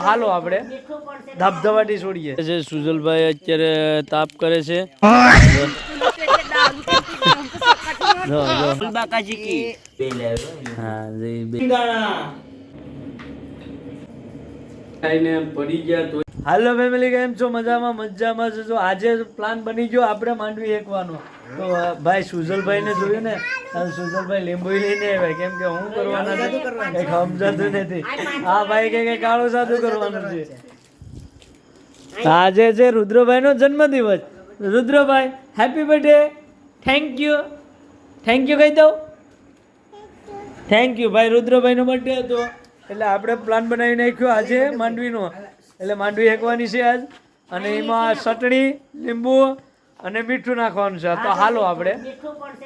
હાલો આપણે. ધબધબાટી છોડીએ. છે સુજલભાઈ અત્યારે તાપ કરે છે. પડી ગયા તો હાલો ફેમિલી કેમ છો? મજામાં મજામાં છે. જો આજે પ્લાન બની ગયો આપણે માંડવી એકવાનો તો ભાઈ સુજલભાઈ ને જોયું ને? સુજલભાઈ લીંબુ લઈને આવ્યા. કેમ કે હું કરવાના છે કંઈક સમજાતું નથી. આ ભાઈ કે કે કાળું સાદું કરવાનું છે. આજે છે રુદ્રભાઈ નો જન્મદિવસ. રુદ્રભાઈ happy birthday thank you thank you કહી દઉં? થેન્ક યુ ભાઈ રુદ્રભાઈ નો બર્થડે હતો. એટલે આપણે પ્લાન બનાવી નાખ્યો આજે માંડવીનો. એટલે માંડવી હેકવાની છે આજ. અને એમાં ચટણી લીંબુ અને મીઠું નાખવાનું છે. તો હાલો આપણે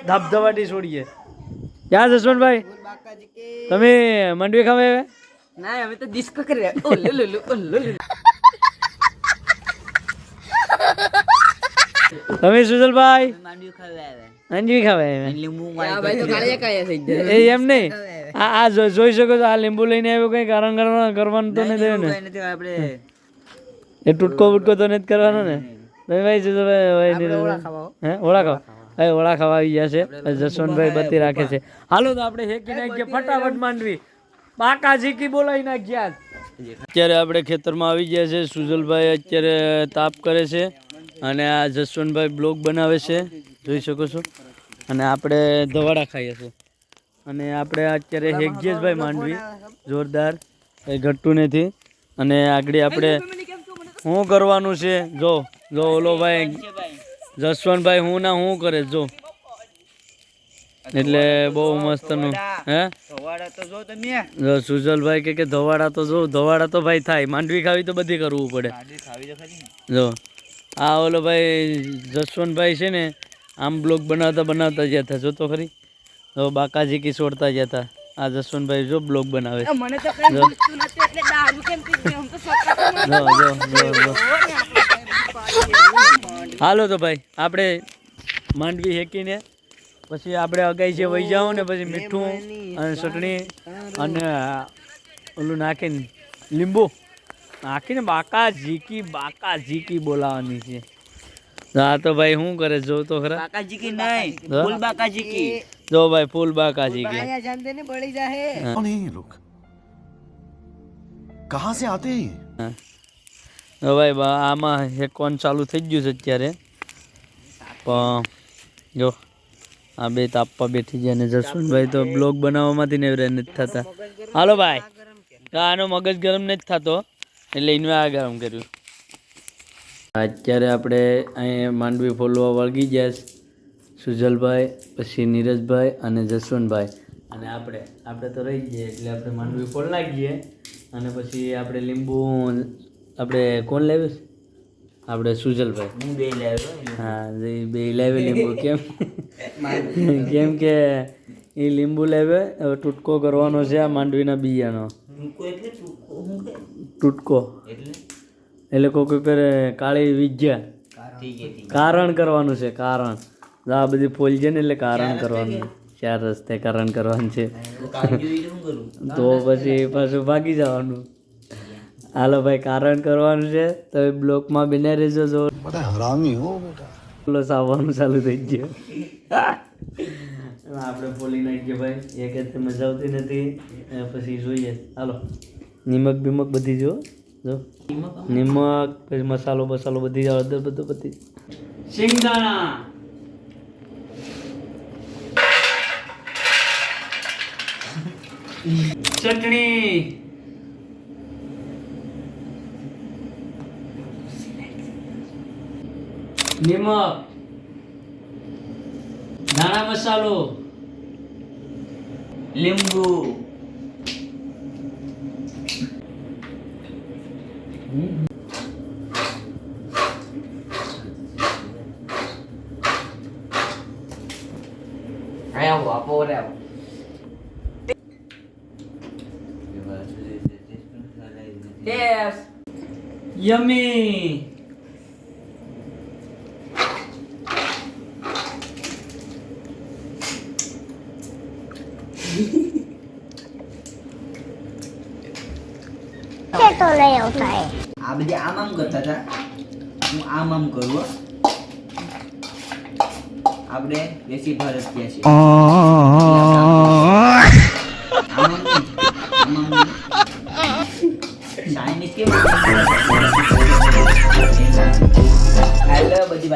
ધબધબાટી છોડીએ. ક્યાં જસવંતભાઈ તમે માંડવી ખાવા ના અમે તો ડિસ્કો કરી રહ્યા ઓલે લુલુ ઓલે લુલુ તમે સુજલભાઈ? માંડવી ખાવા આવે માંડવી ખાવા એમ નહીં? આ આ જોઈ શકો છો આ લીંબુ લઈને આવ્યો કઈ કારણ કરવાનું કરવાનું તો નહીં થયું ને આપણે એ ટૂટકો બુટકો તો નથી કરવાનો ને? તમે ભાઈ જો તમે ભાઈ હે ઓળા ખાવા? હવે ઓળા ખાવા આવી ગયા છે. જસવંતભાઈ બત્તી રાખે છે. હાલો તો આપણે હેકી નાખીએ ફટાફટ માંડવી. બાકાજી કી બોલાવી નાખ્યા અત્યારે આપણે ખેતરમાં આવી ગયા છે. સુજલભાઈ અત્યારે તાપ કરે છે અને આ જસવંતભાઈ બ્લોગ બનાવે છે. જોઈ શકો છો. અને આપણે ધવાડા ખાઈએ છીએ. અને આપણે અત્યારે હેકજીએસભાઈ માંડવી, જોરદાર. એ ઘટતું નથી. અને આગળ આપણે શું કરવાનું છે? જો જો ઓલો ભાઈ, જસવંતભાઈ, હું ના, હું કરે, જો. એટલે બહુ મસ્તનું, હે? જો સુજલભાઈ કે ધવાડા તો જો, ધવાડા તો ભાઈ થાય. માંડવી ખાવી તો બધી કરવું પડે. જો, આ ઓલો ભાઈ જસવંતભાઈ છે ને, આમ બ્લોગ બનાવતા બનાવતા જ્યાં જો તો ખરી? જો બાકાજી કી છોડતા ગયા હતા આ જસવંતભાઈ જો બ્લોગ બનાવે. છે. મને તો કઈ ગમતું નથી એટલે દારૂ કેમ પી ગયો હું તો જો જો જો જો હાલો તો ભાઈ આપણે માંડવી હેકીને પછી આપણે અગાઈ જે વહી જાઓ ને પછી મીઠું અને ચટણી અને ઓલું નાખીને લીંબુ. નાખીને બાકા ઝીકી બાકા ઝીકી બોલાવાની છે. હા તો ભાઈ શું કરે? જો તો ખરા. બાકા ઝીકી નહીં હા? ફૂલ બાકાજી કી. જો ભાઈ ફૂલ બાકાજી કે આયા જાનતે ને બળી જાહે. કોણ હે લોક? કહા સે આતે હે? તો ભાઈ આમાં એક કોન ચાલુ થઈ ગયું છે અત્યારે. પણ જો આ બે તાપવા બેઠી છે અને જસવંતભાઈ તો બ્લોગ બનાવવામાંથી ને રહે નથી થતા. હાલો ભાઈ આનો મગજ ગરમ નથી થતો એટલે એને આ ગરમ કર્યું. અત્યારે આપણે અહીં માંડવી ફોલવા વળગી ગયા છે. સુજલભાઈ પછી નીરજભાઈ અને જસવંતભાઈ. અને આપણે આપણે તો રહી જઈએ એટલે આપણે માંડવી ફોલ નાખીએ. અને પછી આપણે લીંબુ આપણે કોણ લાવ્યું છે? આપણે સુજલભાઈ. હું બે લાવ્યો હા જે બે લાવે લીંબુ કેમ? કેમ કે એ લીંબુ લાવે હવે ટૂટકો કરવાનો છે આ માંડવીના બિયાનો. ટૂટકો એટલે? કોઈ કોઈ કરે કાળી ઠીક કારણ કરવાનું છે કારણ. આ બધી ફૂલ છે ને એટલે કારણ કરવાનું ચાર રસ્તે કારણ કરવાનું છે તો પછી પાછું ભાગી જવાનું હાલો ભાઈ કારણ કરવાનું છે તો એ બ્લોકમાં બિને રહેજો જો હરામી હો બેટા પેલો સાવવાનું ચાલુ થઈ ગયો આપણે બોલી નાખીએ ભાઈ એક જ મજા આવતી નથી પછી જોઈએ હાલો નિમક બિમક બધી જો જો નિમક પછી મસાલો બસાલો બધી જ બધું બધી સિંગદાણા ચટણી. નિમક. ધાણા મસાલો. લીંબુ. આવો આપો રે આવો ટેસ્ટ યમી તો લઈ આવો આ બધી આમ આમ કરતા હતા. હું આમ આમ કરું હો. આપણે દેશી ભારત કહે છે હાલો બધી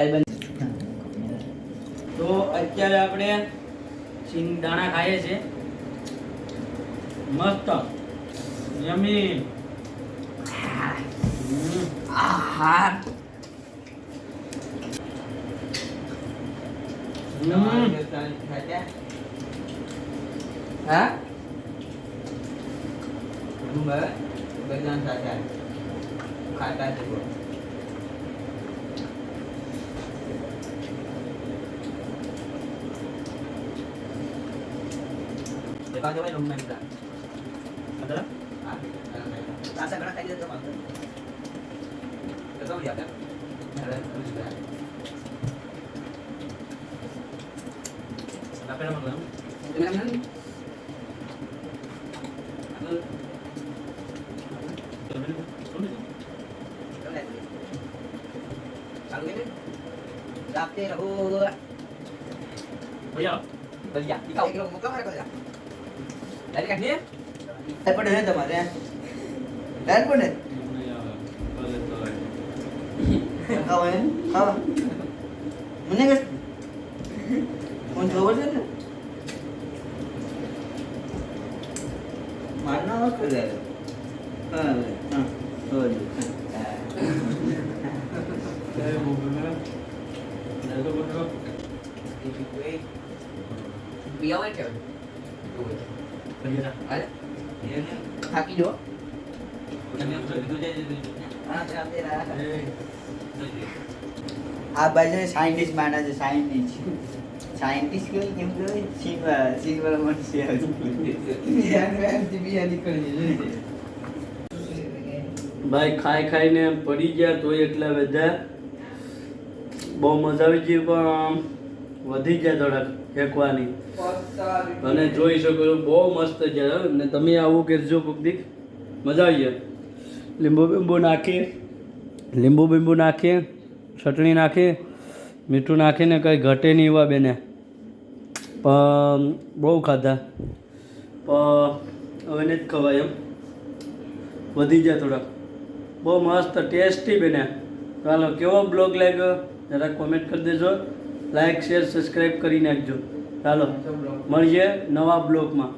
તો અત્યારે આપણે સિંગ દાણા ખાઈએ છે મસ્ત. યમી. આહા હા? berjalan saja ya, kata itu Jangan coba yang main kan? Ada? Ah, asa kena kayak gitu. Kita lihat kan? Ada terus kan? Apa namanya? Teman-teman. 납대라 오 뭐야? 너야 이거 그럼 뭐 까마라 거야 나리 같니? 알파도 해도 말이야 난 보네 가와요 가와 문제가 먼저 오잖아 만나서 그래 아 그래 아 그래 dua? Ah, થાકી જો આ બાજુ સાયન્ટિસ્ટ માના છે સાયન્ટિસ્ટ સાયન્ટિસ્ટ કેવું કેમ કહેવાય? સિલ્વર સિલ્વર મનુષ્ય ભાઈ ખાઈ ખાઈને પડી ગયા તોય એટલા બધા. બહુ મજા આવી ગઈ પણ વધી જાય થોડાક ફેંકવાની. અને જોઈ શકો છો બહુ મસ્ત છે. ને તમે આવું કરજો કોક દીક મજા આવી જાય. લીંબુ બીંબુ નાખી લીંબુ બીંબુ નાખીએ. ચટણી નાખી મીઠું નાખીને કંઈ ઘટે નહીં એવા બેને. પણ બહુ ખાધા. પણ હવે જ ખવાય એમ. વધી જાય થોડાક. બહુ મસ્ત ટેસ્ટી બેને. ચાલો કેવો બ્લોગ લાગ્યો? જરા કોમેન્ટ કરી દેજો. લાઈક શેર સબસ્ક્રાઈબ કરી નાખજો. ચાલો મળીએ નવા બ્લોગમાં.